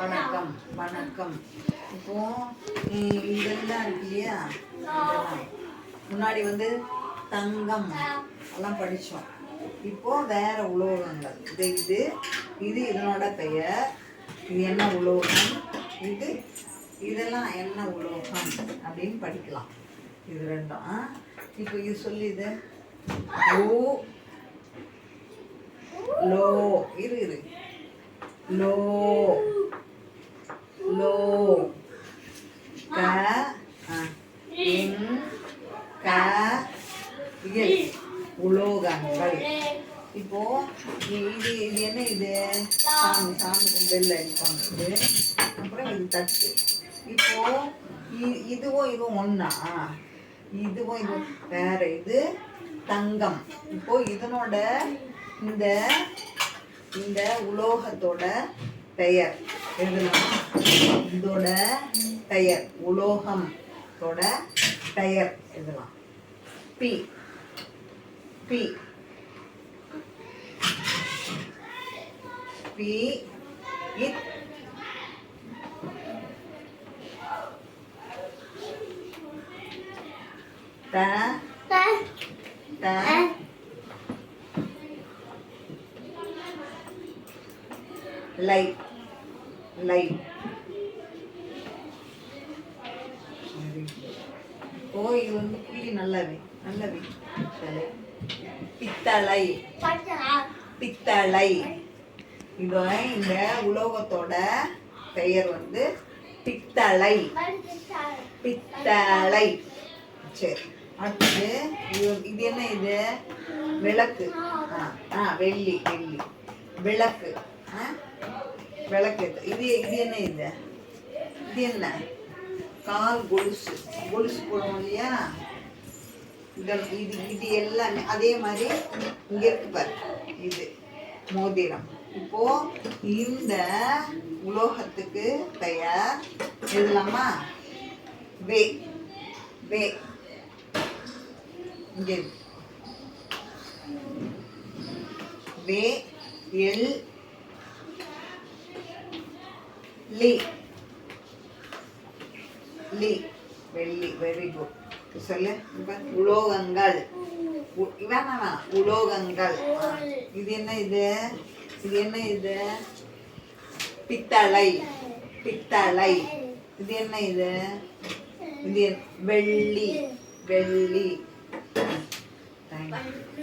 வணக்கம் வணக்கம். இப்போ இதெல்லாம் இருக்கு இல்லையா முன்னாடி வந்து தங்கம் எல்லாம் படித்தோம் இப்போ வேற உலோகங்கள். இது இது இது இதனோட பெயர். இது என்ன உலோகம்? இது இதெல்லாம் என்ன உலோகம்? அப்படின்னு படிக்கலாம். இது ரெண்டும் ஆ? இப்போ இது சொல்லி இது. ஓ லோ இரு இரு. லோ. லோ க இங் க இல் உலோகங்கள் இப்போ இது இது என்ன இது? சாமி சாமி. கும்பெல்ல அடிப்பாங்க இது அப்புறம் இது தட்டு. இப்போ இதுவும் இதுவும் ஒண்ணா? இதுவும் இது வேற இது தங்கம். இப்போ இதனோட இந்த இந்த உலோகத்தோட பெயர். எழுதலாம் இதோட பெயர் உலோகத்தோட பெயர் எழுதலாம் பி பி பி இத் த த லை லை ஓ இது வந்து புள்ளி நல்லாவே நல்லாவே பித்தளை. பித்தளை. இது இந்த உலோகத்தோட பெயர் வந்து பித்தளை. பித்தளை. சரி. அடுத்தது இது இது என்ன இது? விளக்கு. ஆ ஆ வெள்ளி வெள்ளி. விளக்கு. ஆ? விளக்கு இது இது என்ன இது? இது என்ன? கால் கொலுசு. கொலுசு போடுவோம் இல்லையா? இது இது இது எல்லாமே அதே மாதிரி இங்க இருக்கு பாரு. இது மோதிரம். இப்போ இந்த உலோகத்துக்கு பெயர் எழுதலாமா? வே வே. இங்க வே எல் லி லி வெள்ளி. வெரி குட் சொல்லு. உலோகங்கள். உ- உலோகங்கள். இது என்ன இது? இது என்ன இது? பித்தளை. பித்தளை. இது என்ன இது? இது வெள்ளி. வெள்ளி. தேங்க்யூ